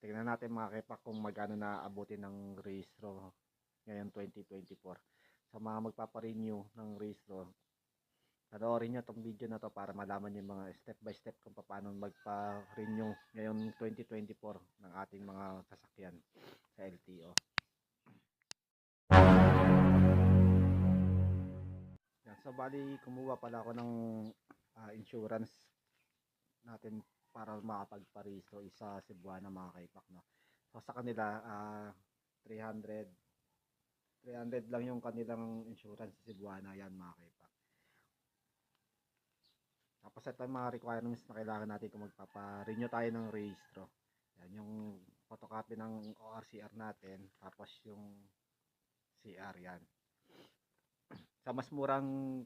Tingnan natin mga kepak kung magkano na abutin ng rehistro ngayon 2024. Sa mga magpaparenew ng rehistro, panoorin nyo itong video na to para malaman yung mga step by step kung paano magpa-renew ngayon 2024 ng ating mga sasakyan sa LTO. Yan, so bali kumuha pala ako ng ah, insurance natin para makapagparehistro isa Cebuana mga kaipak no. So sa kanila ah, 300 300 lang yung kanilang insurance sa Cebuana yan mga kaipak. Tapos ito yung mga requirements na kailangan natin kung magpapa-renew tayo ng rehistro. Yan yung photocopy ng ORCR natin tapos yung CR yan. Sa mas murang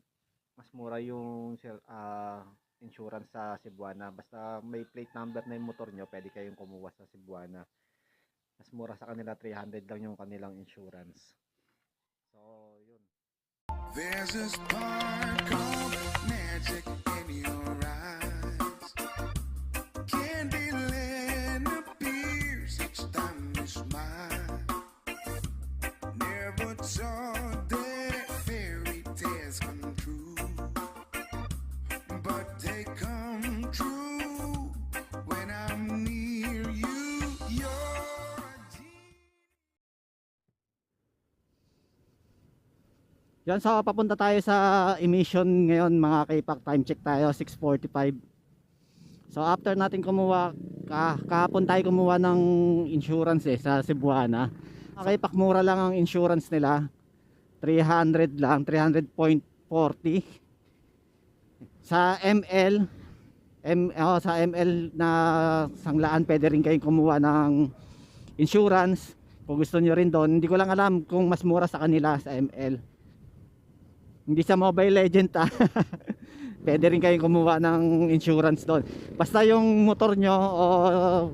mas mura yung ah, insurance sa Cebuana. Basta may plate number na yung motor nyo, pwede kayong kumuha sa Cebuana. Mas mura sa kanila, 300 lang yung kanilang insurance. So, yun. There's a spark of magic in your eyes. Candyland appears each time you smile. Never thought Yan, so papunta tayo sa emission ngayon mga kaipak. Time check tayo, 6.45. So after natin kumuha, ka, kahapon tayo kumuha ng insurance eh sa Cebuana. Kaipak, mura lang ang insurance nila. 300 lang, 300.40. Sa ML, M, oh, sa ML na sanglaan, pwede rin kayong kumuha ng insurance. Kung gusto nyo rin doon, hindi ko lang alam kung mas mura sa kanila sa ML. Hindi sa Mobile Legend ah. Pwede rin kayong kumuha ng insurance doon. Basta yung motor nyo o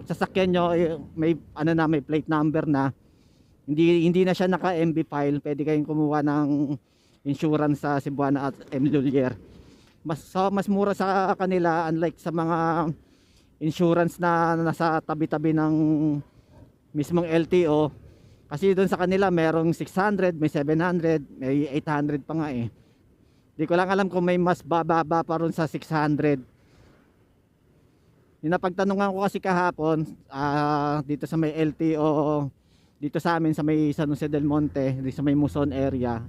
sasakyan nyo eh, may ano na may plate number na. Hindi hindi na siya naka MB file. Pwede kayong kumuha ng insurance sa Cebuana at M. Lulier. Mas so, mas mura sa kanila unlike sa mga insurance na nasa tabi-tabi ng mismong LTO. Kasi doon sa kanila merong 600, may 700, may 800 pa nga eh. Di ko lang alam kung may mas bababa pa ron sa 600. Yung napagtanungan ko kasi kahapon ah, dito sa may LTO dito sa amin sa may San Jose del Monte, dito sa may Muson area.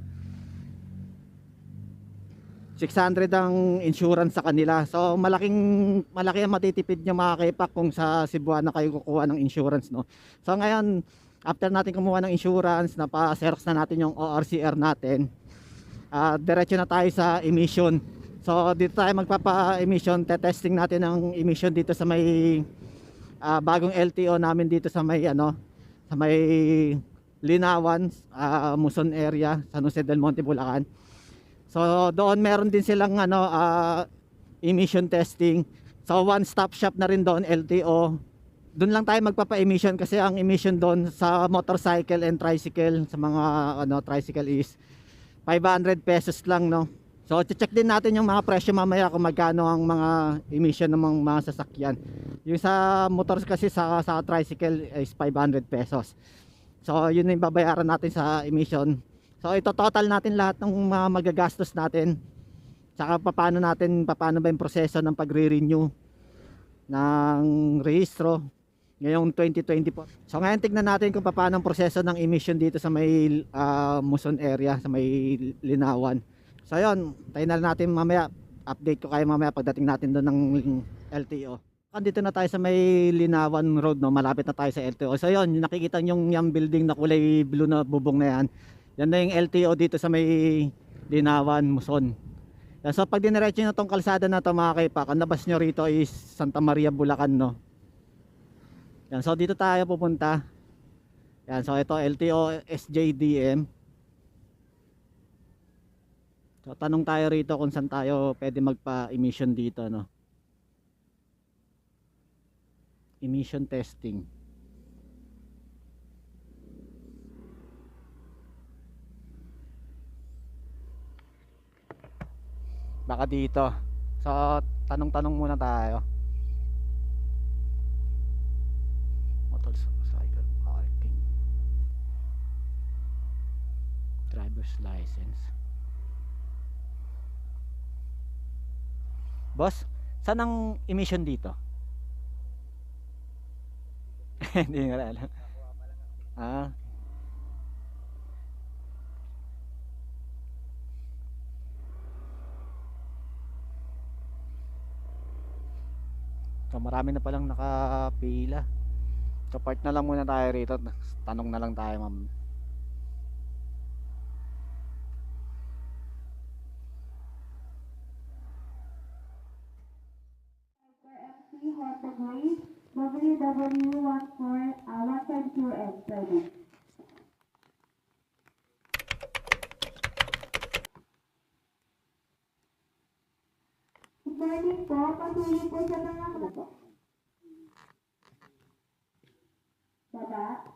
600 ang insurance sa kanila. So malaking malaki ang matitipid niyo mga kaipak kung sa Cebuana kayo kukuha ng insurance no. So ngayon after natin kumuha ng insurance, napa-xerox na natin yung ORCR natin. Ah, diretso na tayo sa emission. So dito tayo magpapa-emission, te-testing natin ang emission dito sa may ah, bagong LTO namin dito sa may ano, sa may Linawan, ah, Muson area, San Jose del Monte, Bulacan. So doon meron din silang ano ah, emission testing. So one stop shop na rin doon LTO. Doon lang tayo magpapa-emission kasi ang emission doon sa motorcycle and tricycle sa mga ano tricycle is 500 pesos lang no. So check din natin yung mga presyo mamaya kung magkano ang mga emission ng mga, mga sasakyan. Yung sa motor kasi sa sa tricycle is 500 pesos. So yun yung babayaran natin sa emission. So ito total natin lahat ng mga magagastos natin. Saka paano natin paano ba yung proseso ng pagre-renew ng rehistro ngayong 2024. So ngayon tignan natin kung paano ang proseso ng emission dito sa may ah, Muson area, sa may Linawan. So ayun, tayo na natin mamaya. Update ko kayo mamaya pagdating natin doon ng LTO. Andito na tayo sa may Linawan Road, no? malapit na tayo sa LTO. So yun, yung nakikita yung yung building na kulay blue na bubong na yan. Yan na yung LTO dito sa may Linawan, Muson. Yan, so pag diniretso nyo tong kalsada na to mga kaipak, ang labas nyo rito is Santa Maria, Bulacan, no? Yan, so dito tayo pupunta. Yan, so ito LTO SJDM. So tanong tayo rito kung saan tayo pwede magpa-emission dito, no? Emission testing. Baka dito. So tanong-tanong muna tayo. Motor motorcycle parking driver's license boss saan ang emission dito hindi nga alam ah So marami na palang nakapila. So part na lang muna tayo rito. Tanong na lang tayo ma'am. Hortagway, WW14, uh, 152 permit. Good morning po, patuloy po sa mga. Baba.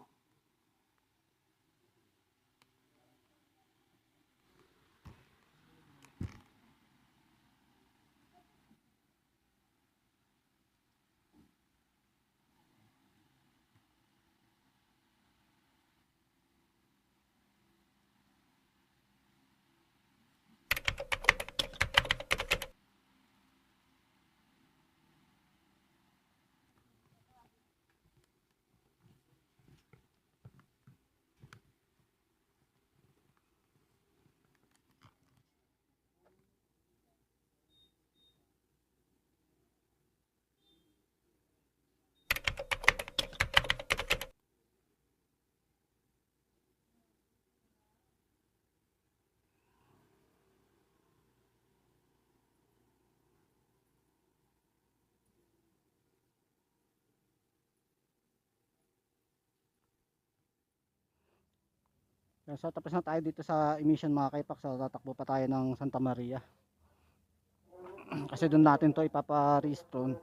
So tapos na tayo dito sa emission mga kaipak. So tatakbo pa tayo ng Santa Maria. Kasi doon natin to ipapa-restone.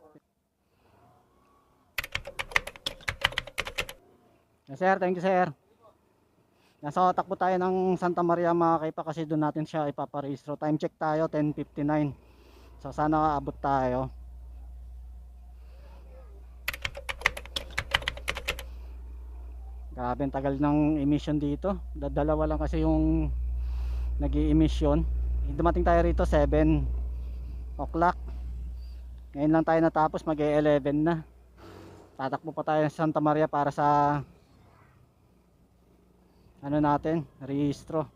Yes, sir, thank you sir. Nasa takbo tayo ng Santa Maria mga kaipak kasi doon natin siya ipapa-restore. Time check tayo 10:59. So sana abot tayo. Grabe tagal ng emission dito. Dadalawa lang kasi yung nag emission Dumating tayo rito 7 o'clock. Ngayon lang tayo natapos mag 11 na. Tatakbo pa tayo sa Santa Maria para sa ano natin, rehistro.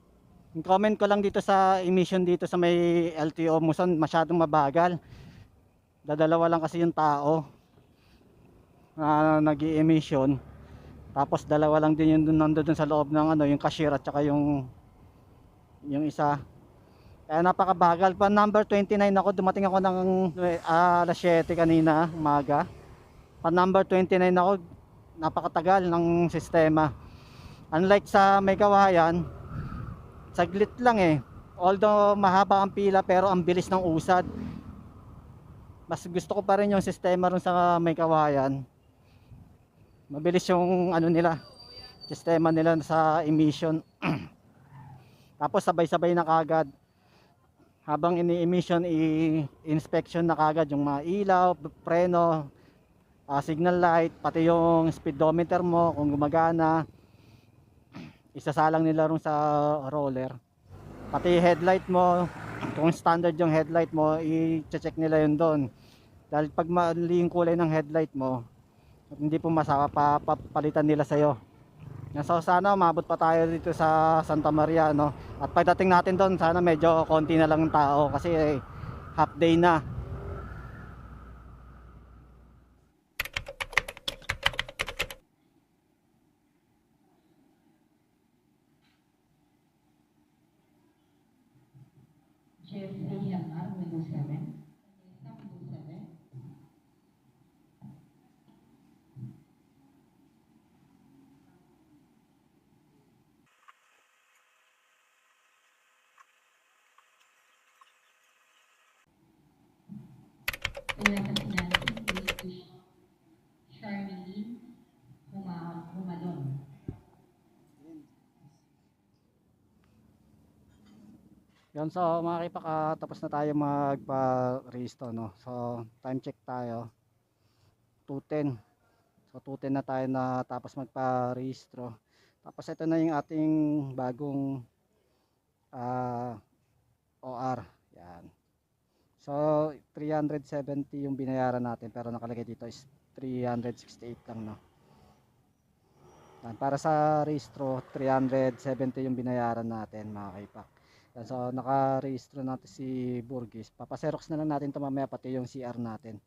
Yung comment ko lang dito sa emission dito sa may LTO Muson masyadong mabagal. Dadalawa lang kasi yung tao na nag emission tapos dalawa lang din yung nandun sa loob ng ano, yung cashier at saka yung yung isa. Kaya napakabagal pa. Number 29 ako, dumating ako ng ah, alas 7 kanina, umaga. Pa number 29 ako, napakatagal ng sistema. Unlike sa may kawayan, saglit lang eh. Although mahaba ang pila pero ang bilis ng usad. Mas gusto ko pa rin yung sistema ron sa may kawayan mabilis yung ano nila sistema nila sa emission. Tapos sabay-sabay na kagad habang ini-emission i-inspection na kagad yung mga ilaw, preno ah, signal light, pati yung speedometer mo kung gumagana. Isasalang nila ron sa roller. Pati headlight mo kung standard yung headlight mo i-check nila yun doon. Dahil pag mali yung kulay ng headlight mo hindi po masapapalitan nila sa iyo so sana umabot pa tayo dito sa Santa Maria no? at pagdating natin doon sana medyo konti na lang tao kasi eh, half day na. JFM 607 Kasi natin, British Charlene Huma- Humalon. So mga kipak tapos na tayo magpa-resto no. So time check tayo. 2:10. So So 210 na tayo na tapos magpa-rehistro. Tapos ito na yung ating bagong ah, OR. So 370 yung binayaran natin pero nakalagay dito is 368 lang no. Yan, para sa rehistro 370 yung binayaran natin mga kaipak. Yan, so naka-rehistro natin si Burgess. Papaserox na lang natin ito mamaya pati yung CR natin.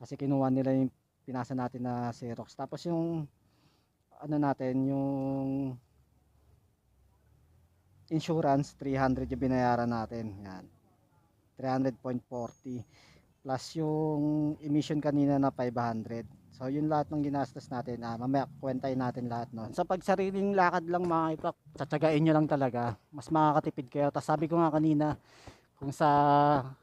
Kasi kinuha nila yung pinasa natin na Xerox. Tapos yung ano natin, yung insurance 300 yung binayaran natin. Yan. 300.40 plus yung emission kanina na 500. So yun lahat ng ginastos natin. Ah, mamaya kwentahin natin lahat no. Sa pag sariling lakad lang mga ipak, tsatsagain nyo lang talaga. Mas makakatipid kayo. Tapos sabi ko nga kanina, kung sa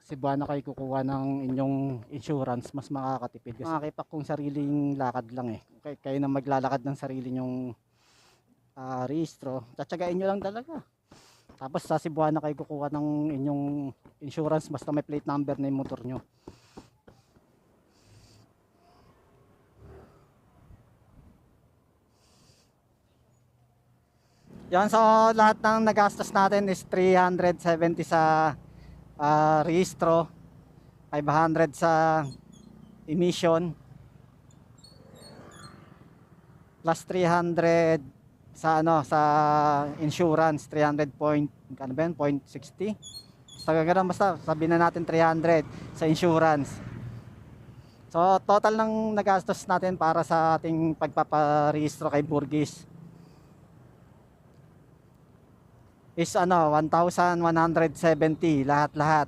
Cebuana kayo kukuha ng inyong insurance, mas makakatipid. Kasi makakipak kung sariling lakad lang eh. Kay, kayo na maglalakad ng sarili nyong ah, rehistro, tsatsagain nyo lang talaga. Tapos sa Cebuana kayo kukuha ng inyong insurance basta may plate number na yung motor nyo. Yan, so lahat ng nagastos natin is 370 sa ah, rehistro, 500 sa emission, plus 300 sa ano sa insurance 300 point ano ba yun, point 60 basta ganun basta sabihin na natin 300 sa insurance. So total ng nagastos natin para sa ating pagpaparehistro kay Burgis is ano 1,170 lahat-lahat